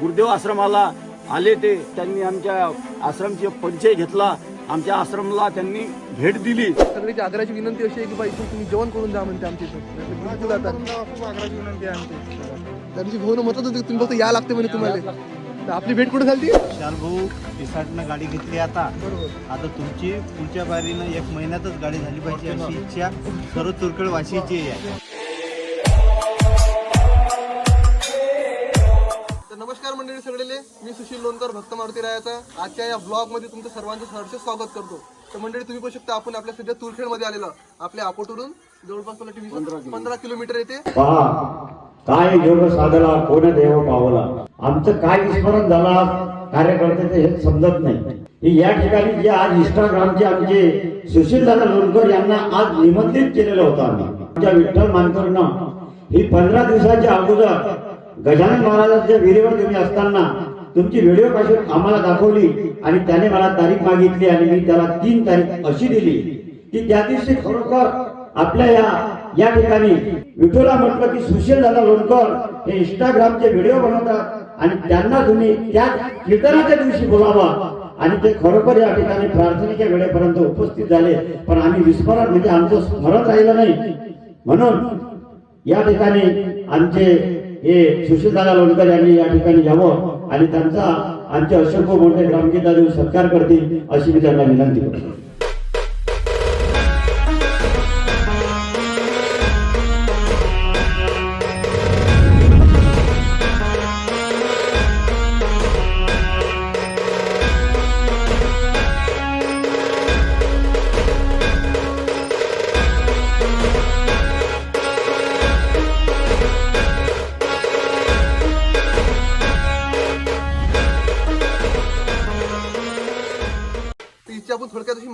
गुरुदेव आश्रमाला आले ते त्यांनी आमच्या आश्रमचे परिचय घेतला. आमच्या आश्रमला त्यांनी भेट दिली. सगळ्याची आग्रहाची विनंती अशी आहे की बाई इथून तुम्ही जेवण करून जा म्हणते आमच्या बिलकुल आता खूप आग्रहाची विनंती आहे आमची त्या दिवशी भाऊ म्हणत होते की तुम्ही फक्त या लागते म्हणे तुम्हाला. तर आपली भेट कुठे झाली? शाल भाऊ पिसाटनं गाडी घेतली आता. बरोबर. आता तुमची पुढच्या बारीनं एक महिन्यातच गाडी झाली पाहिजे अशी इच्छा सर्व तुरकड वाशीची आहे. नमस्कार मंडळी सगळेले मी सुशील लोणकर भक्त मारुती रायाचा. आजच्या या ब्लॉगमध्ये तुमचं सर्वांचं सहर्ष स्वागत करतो. तर मंडळी तुम्ही पाहू शकता आपण आपल्या सध्या तुरखेडमध्ये आलेलो आपल्या अकोटवरून जवळपास मला टीव्ही पंधरा किलोमीटर. येते. पहा काय योग साधला कोण देव पावला. आमचं काय विस्मरण झाला कार्यकर्त्याचं हे समजत नाही. ही या ठिकाणी जे आज इंस्टाग्रामचे आमचे सुशील दादा लोणकर यांना आज निमंत्रित केलेलं होतं आम्ही. आमच्या विठ्ठल मानकरनं ही पंधरा दिवसाच्या अगोदर गजानन महाराजांच्या विहिरीवर तुम्ही असताना तुमची व्हिडिओ पासून आम्हाला दाखवली आणि त्याने मला तारीख मागितली आणि मी त्याला तीन तारीख अशी दिली की त्या दिवशी खरोखर आपल्या या या ठिकाणी विठोला म्हटलं की सुशील दादा लोणकर हे इंस्टाग्रामचे व्हिडिओ बनवतात आणि त्यांना तुम्ही त्या कीर्तनाच्या दिवशी बोलावा. आणि ते खरोखर या ठिकाणी प्रार्थनेच्या वेळेपर्यंत उपस्थित झाले. पण आम्ही विस्मरण म्हणजे आमचं स्मरण राहिलं नाही. म्हणून या ठिकाणी आमचे हे सुशीलदादा लोणकर यांनी या ठिकाणी यावं आणि त्यांचा आमचे अशोक मोठे ग्रामगीता देऊन सत्कार करतील अशी मी त्यांना विनंती करतो.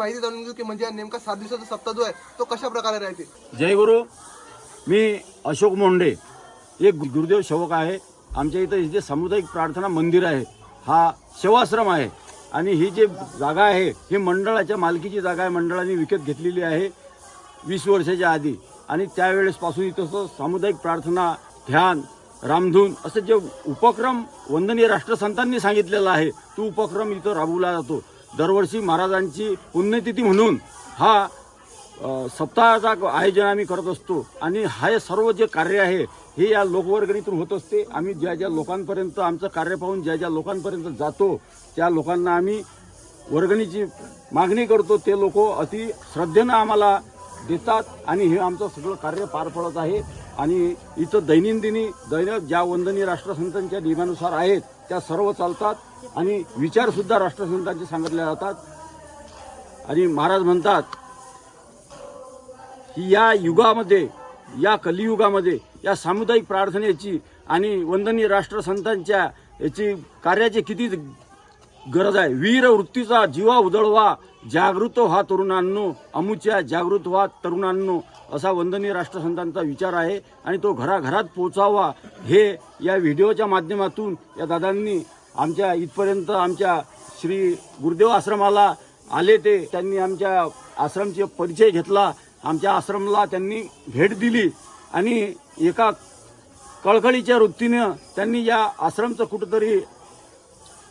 माहिती जाणून घेऊ की म्हणजे नेमका सात दिवसाचा सप्ताह जो आहे तो कशा प्रकारे राहते? जय गुरु. मी अशोक मोंडे. एक गुरुदेव सेवक आहे. आमच्या इथं जे सामुदायिक प्रार्थना मंदिर आहे हा सेवाश्रम आहे. आणि ही जी जागा आहे ही मंडळाच्या मालकीची जागा आहे. मंडळाने विकत घेतलेली आहे वीस वर्षाच्या आधी. आणि त्यावेळेसपासून इथं सामुदायिक प्रार्थना ध्यान रामधून असं जे उपक्रम वंदनीय राष्ट्रसंतांनी सांगितलेला आहे तो उपक्रम इथं राबवला जातो. दरवर्षी महाराजांची पुण्यतिथी म्हणून हा सप्ताहाचा आयोजन आम्ही करत असतो. आणि हे सर्व जे कार्य आहे हे या लोकवर्गणीतून होत असते. आम्ही ज्या ज्या लोकांपर्यंत आमचं कार्य पाहून ज्या ज्या लोकांपर्यंत जातो त्या लोकांना आम्ही वर्गणीची मागणी करतो. ते लोक अति श्रद्धेनं आम्हाला देतात आणि हे आमचं सगळं कार्य पार पडत आहे. आणि इथं दैनंदिनी दैन ज्या वंदनीय राष्ट्रसंतांच्या नियमानुसार आहेत त्या सर्व चालतात आणि विचारसुद्धा राष्ट्रसंतांचे सांगितले जातात. आणि महाराज म्हणतात की या युगामध्ये या कलियुगामध्ये या सामुदायिक प्रार्थनेची आणि वंदनीय राष्ट्रसंतांच्या याची कार्याची किती गरज आहे. वीर वृत्तीचा जीवा उधळवा जागृत व्हा तरुणांनो अमुच्या जागृत व्हा तरुणांनो असा वंदनीय राष्ट्रसंतांचा विचार आहे आणि तो घराघरात पोचावा हे या व्हिडिओच्या माध्यमातून या दादांनी आमच्या इथपर्यंत आमच्या श्री गुरुदेव आश्रमाला आले ते. त्यांनी आमच्या आश्रमचे परिचय घेतला. आमच्या आश्रमला त्यांनी भेट दिली आणि एका कळकळीच्या वृत्तीनं त्यांनी या आश्रमचं कुठंतरी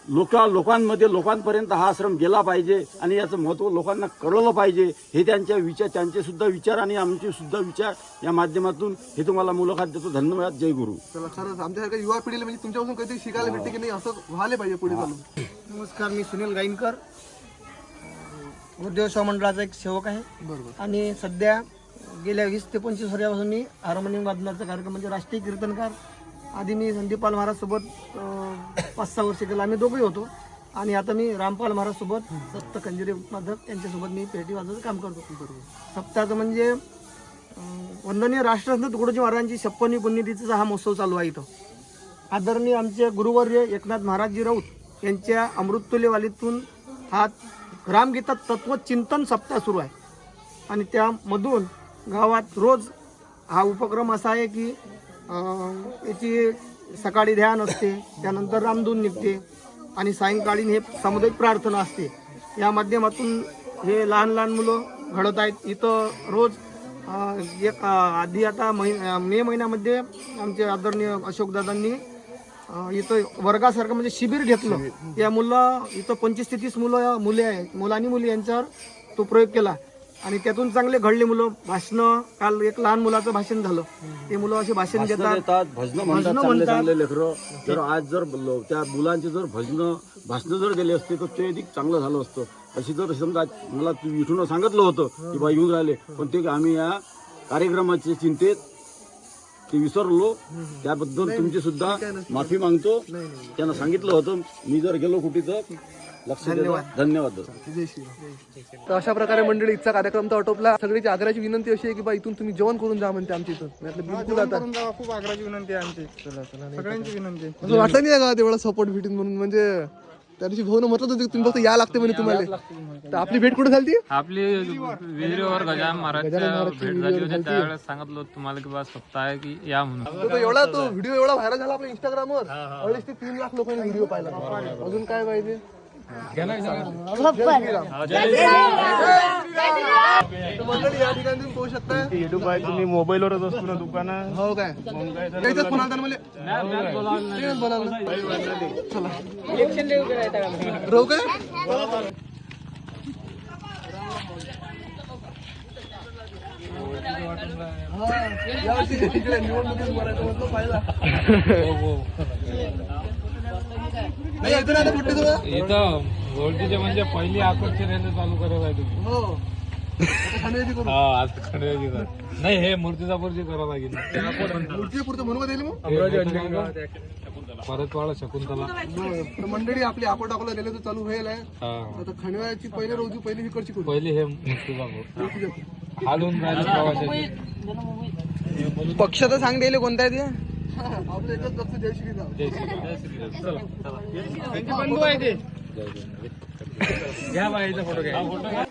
लोक लोकांमध्ये लोकांपर्यंत हा आश्रम गेला पाहिजे आणि याचं महत्त्व लोकांना कळलं पाहिजे हे त्यांच्या विचार त्यांचे सुद्धा विचार आणि आमचे सुद्धा विचार या माध्यमातून हे तुम्हाला मुलाखत देतो. धन्यवाद. जय गुरु. चला खरंच आमच्यासारख्या युवा पिढीला म्हणजे तुमच्यापासून काहीतरी शिकायला भेटते की नाही असं व्हायला पाहिजे पुढे चालून नमस्कार मी सुनील गायनकर गुरुदेव सेवा मंडळाचा एक सेवक आहे. बरोबर. आणि सध्या गेल्या वीस ते पंचवीस वर्षापासून मी हार्मोनियम वादनाचा कार्यक्रम म्हणजे राष्ट्रीय कीर्तनकार आधी मी संदीपाल महाराजसोबत पाच सहा वर्ष केलं. आम्ही दोघंही होतो. आणि आता मी रामपाल महाराजसोबत सप्त कंजिरी माधव यांच्यासोबत मी पेटी वाजवायचं काम करतो. सप्ताहाचं म्हणजे वंदनीय राष्ट्रसंत तुकडोजी महाराजांची छप्पनी पुण्यतिथीचा हा महोत्सव चालू आहे इथं. आदरणीय आमचे गुरुवर्य एकनाथ महाराजजी राऊत यांच्या अमृततुल्यवालीतून हा रामगीता तत्वचिंतन सप्ताह सुरू आहे. आणि त्यामधून गावात रोज हा उपक्रम असा आहे की याची सकाळी ध्यान असते त्यानंतर रामधून निघते आणि सायंकाळी हे सामुदायिक प्रार्थना असते. या माध्यमातून हे लहान लहान मुलं घडत आहेत. इथं रोज एक आधी आता मै मे महिन्यामध्ये आमचे आदरणीय अशोकदादांनी इथं वर्गासारखं म्हणजे शिबिर घेतलं. या मुलं इथं पंचवीस ते तीस मुलं मुले आहेत. मुलं आणि मुली यांच्यावर तो प्रयोग केला. आणि त्यातून चांगले घडले मुलं. भाषणं काल एक लहान मुलाचं भाषण झालं. ते मुलं असे भाषण भाषणं देतात. देतात भजनं म्हणतात भजनं चांगले म्हणतात. चांगले लेकरं. जर आज जर लो- त्या मुलांचे जर भजनं भाषणं जर दिले असते तर ते अधिक चांगलं झालं असतं. अशी जर समजा मला तू विठून सांगितलं होतं की बा येऊन राहिले पण ते आम्ही या कार्यक्रमाच्या चिंतेत ते विसरलो. त्याबद्दल तुमची सुद्धा माफी मागतो. त्यांना सांगितलं होतं मी जर गेलो कुठे तर लक्ष देतो. धन्यवाद. दादा. तर अशा प्रकारे मंडळी इथचा कार्यक्रम तर आटोपला. सगळीची आग्रहाची विनंती अशी आहे की बा इथून तुम्ही जेवण करून जा म्हणते आमच्या इथून मी म्हटलं बिलकुल आता खूप आग्रहाची विनंती आहे आमची. सगळ्यांची विनंती आहे. असं वाटलं नाही का तेवढा सपोर्ट भेटेन म्हणून? म्हणजे त्या दिवशी भाऊन म्हटलं होतं की तुम्ही फक्त या लागते म्हणे तुम्हाला. तर आपली भेट कुठे झाली? आपली विहिरीवर गजानन महाराजच्या भेट झाली होती. त्यावेळेस सांगितलं होतं तुम्हाला की बा स्वतः आहे की या म्हणून. तो एवढा तो व्हिडिओ एवढा व्हायरल झाला आपल्या इंस्टाग्रामवर अडीच ते तीन लाख लोकांनी व्हिडिओ पाहिला. अजून काय पाहिजे? मंडळी या ठिकाणी तुम्ही पाहू शकता. युट्यूब आहे तुम्ही मोबाईलवरच असतो ना दुकानं? हो काय? त्याच्याच फोन आलता ना मला तेच बोलावलं. चला. राहू काय? हा, यावर्षी इकडे निवडणुकीत मराठा मधलं पाहिला. नाही, येतो ना आता कुठे तुला? इथं म्हणजे पहिली आकर्षण रेल्वे चालू करत आहे तुम्ही. हो. हा आज कर. नाही हे मूर्तिजापूरची करावं लागेल. मूर्ती पुरतं वाढ शकुंतला. मंडळी आपली आपण टाकला गेले तर चालू होईल आहे. हा. आता खंडव्याची पहिले रोजी पहिली विकडची करू? पहिली हे मूर्तिजापूर. हालून राहिले प्रवाशाचे. पक्ष तर सांग द्यायला कोणता आहे ते? आपलं एकच लक्ष जय श्रीराम जय श्रीराम. जय श्रीराम. चला, चला. घ्या बा इथं फोटो घ्या दुसऱ्या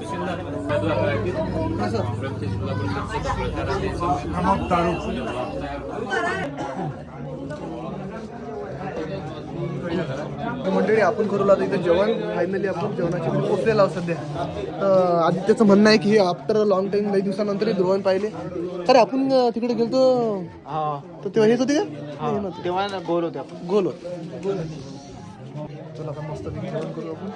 Bismillahirrahmanirrahim. Tamam Tarık. मंडळी आपण करू लागलो इथं जेवण. फायनली आपण जेवणाच्या घरी पोहोचलेलो आहोत सध्या. तर आदित्यचं म्हणणं आहे की आफ्टर लॉंग टाइम काही दिवसानंतर जेवण पाहिले. अरे आपण तिकडे गेलतो. तर तेव्हा हेच होते का? हे. तेव्हा गोल होते आपण. गोल होत. चला आता मस्त जेवण करू आपण.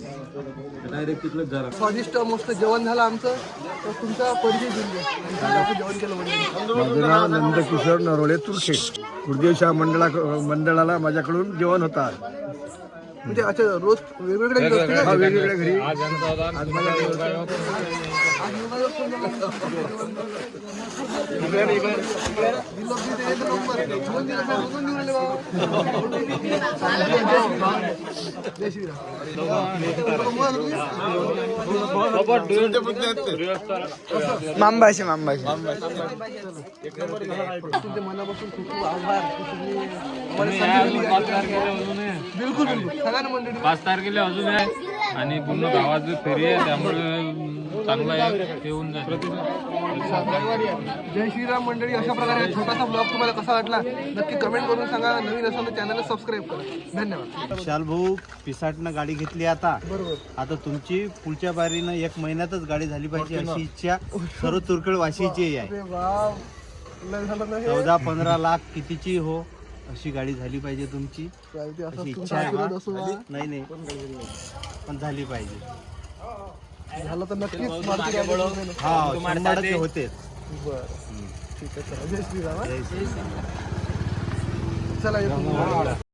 डायरेक्ट तिकडे जरा स्वादिष्ट मस्त जेवण झालं आमचं. तर तुमचा परिचय आपण जेवण केलं म्हणजे. माझं नाव नंदकिशोर नरोळे तुरखे गुरुदेवशा मंडळा मंडळाला माझ्याकडून जेवण होतात म्हणजे अच्छा रोज वेगवेगळे दिवस असते का? वेगवेगळ्या घरी आज होता आज योगायोग पण झाला. दिलं की ते एक नंबर. दोन दिवस नाही, दोन दिवस राहिले बाबा. जय श्रीराम मांबाशी मांबाशी तुमच्या मनापासून खूप खूप आभार की तुम्ही आम्हाला तुम्ही संधी या दिली पाच तारखेला अजून आहे. बिलकुल बिलकुल सांगा ना मंडळी पाच तारखेला अजून आहे आणि पूर्ण गावात फेरी आहे त्यामुळे अं, चांगलं जाईल. जय श्रीराम मंडळी अशा प्रकारे छोटासा ब्लॉग तुम्हाला कसा वाटला नक्की कमेंट करून सांगा. नवीन असाल तर चॅनलला सबस्क्राईब करा. धन्यवाद. विशाल भाऊ पिसाटनं गाडी घेतली आता. बरोबर. आता तुमची पुढच्या बारीनं एक महिन्यातच गाडी झाली पाहिजे अशी इच्छा सर्व तुरकड वाशीची आहे. अरे वाव लय झालं ना हे? चौदा पंधरा लाख कितीची हो अशी गाडी झाली पाहिजे तुमची. चालते असं अशी तुमचा इच्छा आहे आशीर्वाद असो हा. बा. नाही नाही. पण झाली पाहिजे. झालं तर नक्कीच मारुती हा शंभर टक्के होते बरं. ठीक आहे चला. जय श्रीराम हा. चला येतो.